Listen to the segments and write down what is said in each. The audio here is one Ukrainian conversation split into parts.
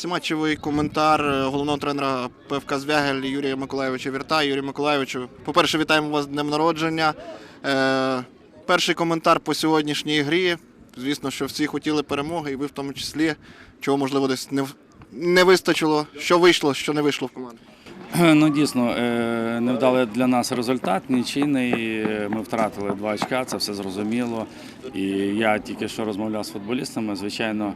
Післяматчевий коментар е, головного тренера ПФК Звягель Юрія Миколаєвича Вірта. Юрій Миколаєвичу, по-перше, вітаємо вас з днем народження. Е, перший коментар по сьогоднішній грі. Звісно, що всі хотіли перемоги, і ви в тому числі, чого можливо десь не, не вистачило, що вийшло, що не вийшло в команді. Ну дійсно не невдалий для нас результат, нічийний. Ми втратили два очка, це все зрозуміло. І я тільки що розмовляв з футболістами. Звичайно,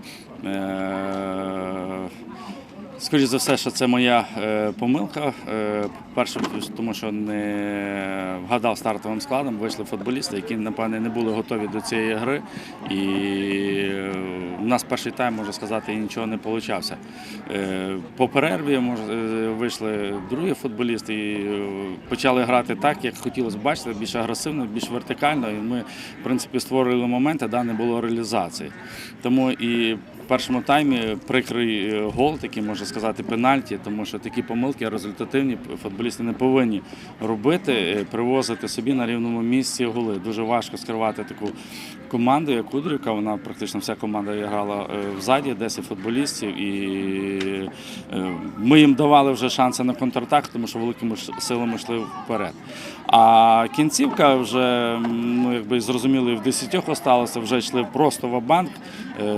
е, скоріш за все, що це моя е, помилка. Е, Перше, тому що не вгадав стартовим складом, вийшли футболісти, які, напевне, не були готові до цієї гри. І е, у нас перший тайм, можна сказати, нічого не. Е, По перерві е, вийшли другі футболісти і е, почали грати так, як хотілося бачити, більш агресивно, більш вертикально. І ми, в принципі, створили моменти, де не було реалізації. Тому і в першому таймі прикрий е, гол, такий можна сказати, пенальті, тому що такі помилки результативні футболісти не повинні робити, е, привозити собі на рівному місці голи. Дуже важко скривати таку команду, як Кудрівка. Вона практично вся команда грала е, взаді, 10 футболістів, і ми їм давали вже шанси на контратак, тому що великими силами йшли вперед. А кінцівка вже ну якби зрозуміли, в 10 осталося, вже йшли просто в банк,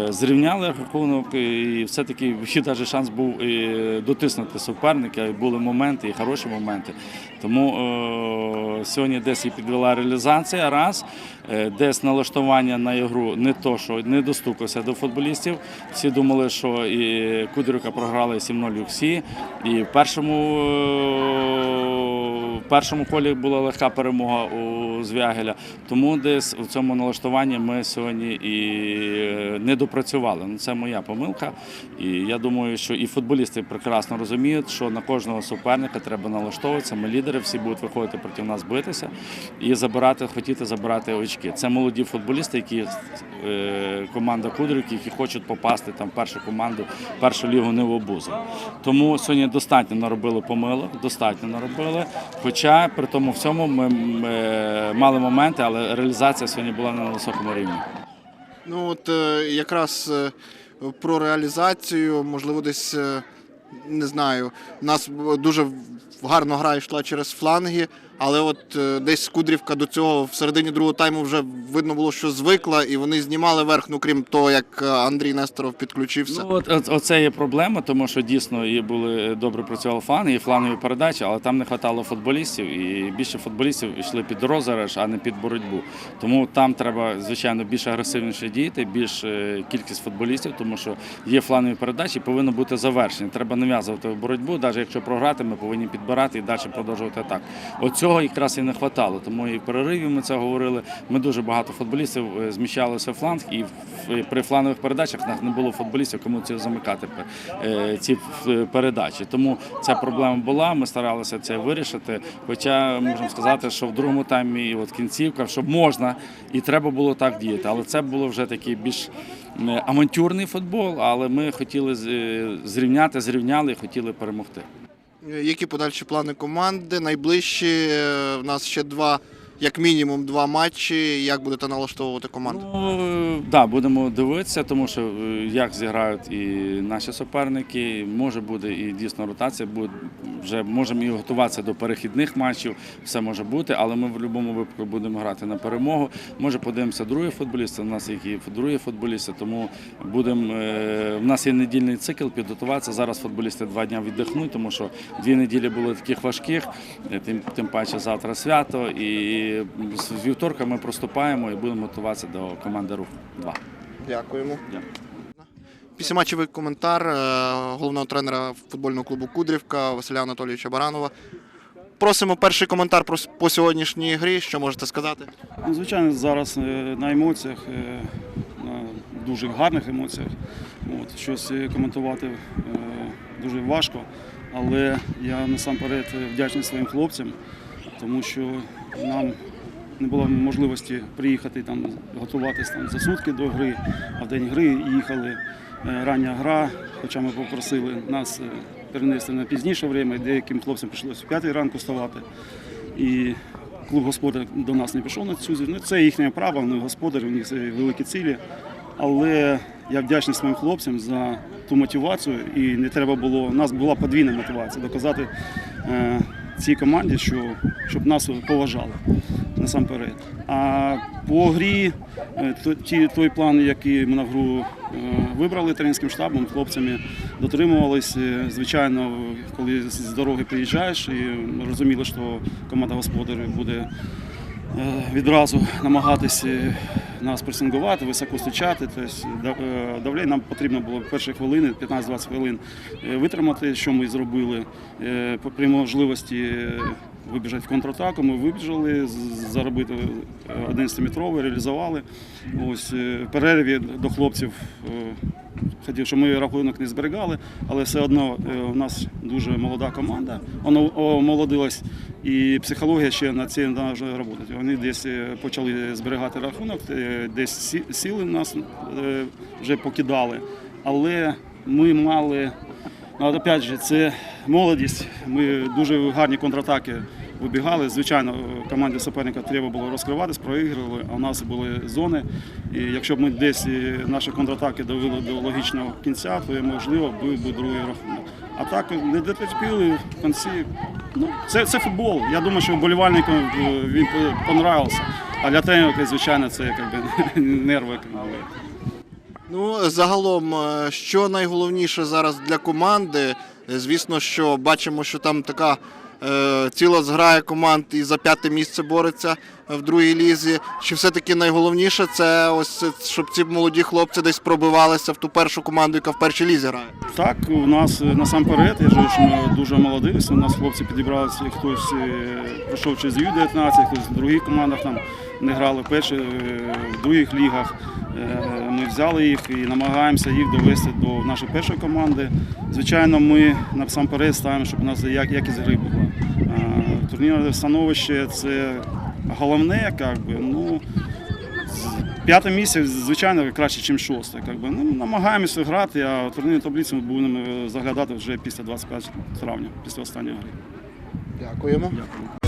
зрівняли рахунок, і все-таки навіть шанс був дотиснути суперника. І були моменти, і хороші моменти. Тому е, сьогодні десь і підвела реалізація, раз, е, десь налаштування на ігру не то, що не достукався до футболістів. Всі думали, що і Кудрівка програли 7-0 всі. І в першому, е, в першому колі була легка перемога у Звягеля. Тому десь у цьому налаштуванні ми сьогодні і е, не допрацювали. Ну, це моя помилка. І я думаю, що і футболісти прекрасно розуміють, що на кожного суперника треба налаштовуватися. Ми лідери, всі будуть виходити проти нас битися і забирати, хотіти забирати очки. Це молоді футболісти, які е, команда Кудрівки, які хочуть попасти там в першу команду, в першу лігу не в обузу. Тому сьогодні достатньо наробили помилок, достатньо наробили. Хоча при тому всьому ми, ми мали моменти, але реалізація сьогодні була на високому рівні. Ну от е, якраз е, про реалізацію, можливо, десь е, не знаю. У нас дуже гарно гра йшла через фланги, але от е, десь Кудрівка до цього в середині другого тайму вже видно було, що звикла, і вони знімали верх, ну крім того, як е, Андрій Несторов підключився. Ну, от, оце є проблема, тому що дійсно і були добре працювали фланги, і флангові передачі, але там не вистачало футболістів, і більше футболістів йшли під розіграш, а не під боротьбу. Тому там треба, звичайно, більш агресивніше діяти, більш е, кількість футболістів, тому що є флангові передачі, повинно бути завершення. Треба нав'язувати боротьбу, навіть якщо програти, ми повинні підбирати і далі продовжувати так. Цього якраз і не вистачало. Тому і в перериві ми це говорили. Ми дуже багато футболістів е, зміщалися в фланг, і в- при флангових передачах нас не було футболістів, кому це замикати е, ці е, передачі. Тому ця проблема була. Ми старалися це вирішити. Хоча можемо сказати, що в другому таймі от кінцівка, що можна і треба було так діяти. Але це було вже такий більш е, авантюрний футбол. Але ми хотіли е, зрівняти, зрівняли і хотіли перемогти. Які подальші плани команди? Найближчі е, в нас ще два, як мінімум, два матчі. Як будете налаштовувати команду? Ну, да, будемо дивитися, тому що е, як зіграють і наші суперники, може буде і дійсно ротація, буде, вже можемо і готуватися до перехідних матчів, все може бути, але ми в будь-якому випадку будемо грати на перемогу. Може, подивимося другі футболісти, у нас є і другі футболісти, тому будемо, е, в нас є недільний цикл підготуватися. Зараз футболісти два дні віддихнуть, тому що дві неділі були таких важких, е, тим, тим паче завтра свято. І з вівторка ми проступаємо і будемо готуватися до команди Рух 2. Дякуємо. Дякую. Пісіматчевий коментар е, головного тренера футбольного клубу Кудрівка Василя Анатолійовича Баранова. Просимо перший коментар про по сьогоднішній грі. Що можете сказати? Ну, Звичайно, зараз е, на емоціях, е, на дуже гарних емоціях. От, щось коментувати дуже важко, але я насамперед вдячний своїм хлопцям, тому що нам не було можливості приїхати там, готуватись там, за сутки до гри, а в день гри їхали. Е, Рання гра, хоча ми попросили нас е, перенести на пізніше время, деяким хлопцям прийшлося в п'ятій ранку вставати. І клуб господар до нас не пішов на цю Ну, це їхнє право, вони господарі, у них е, великі цілі. Але я вдячний своїм хлопцям за ту мотивацію. І не треба було. У нас була подвійна мотивація доказати е, цій команді, що щоб нас поважали насамперед. А по грі е, то- ті, той план, який ми на гру е, вибрали тренерським штабом, хлопцями дотримувалися. Е, Звичайно, коли з дороги приїжджаєш і розуміли, що команда господарів буде відразу намагатися нас пресингувати, високо зустрічати. Тобто е, давлення нам потрібно було перші хвилини, 15-20 хвилин е, витримати, що ми зробили. Е, При можливості е, вибіжати в контратаку. Ми вибіжали, заробити е, 11-метровий, реалізували. Ось е, в перерві до хлопців е, хотів, щоб ми рахунок не зберігали, але все одно е, у нас дуже молода команда. Вона омолодилась, і психологія ще над цим може працювати. Вони десь е, почали зберігати рахунок, е, десь сі- сили нас е, вже покидали. Але ми мали, ну, опять же, це молодість. Ми дуже гарні контратаки вибігали. Звичайно, команді суперника треба було розкриватись, проігрували, а у нас були зони. І якщо б ми десь наші контратаки довели до логічного кінця, то можливо був би другий рахунок. А так не дотерпіли в кінці. Ну, це, це футбол. Я думаю, що вболівальникам е, він понравився. А для тренера, звичайно, це якби нерви. Ну, загалом, е, що найголовніше зараз для команди? Звісно, що бачимо, що там така ціла зграя команд і за п'яте місце бореться в другій лізі. Чи все-таки найголовніше це ось щоб ці молоді хлопці десь пробивалися в ту першу команду, яка в першій лізі грає? Так, у нас е, насамперед, я ж що ми дуже молодилися. у нас хлопці підібралися, хтось е, пройшов через Ю-19, хтось в других командах там не грали перші, е, в других лігах. Е, Ми взяли їх і намагаємося їх довести до нашої першої команди. Звичайно, ми насамперед ставимо, щоб у нас як- якість гри була. Е, Турнірне становище це головне, як би, ну, П'яте місце, звичайно, краще, ніж шосте. Как би. ну, намагаємося грати, а турнірну таблицю ми будемо заглядати вже після 25 травня, після останньої гри. Дякуємо. Дякую.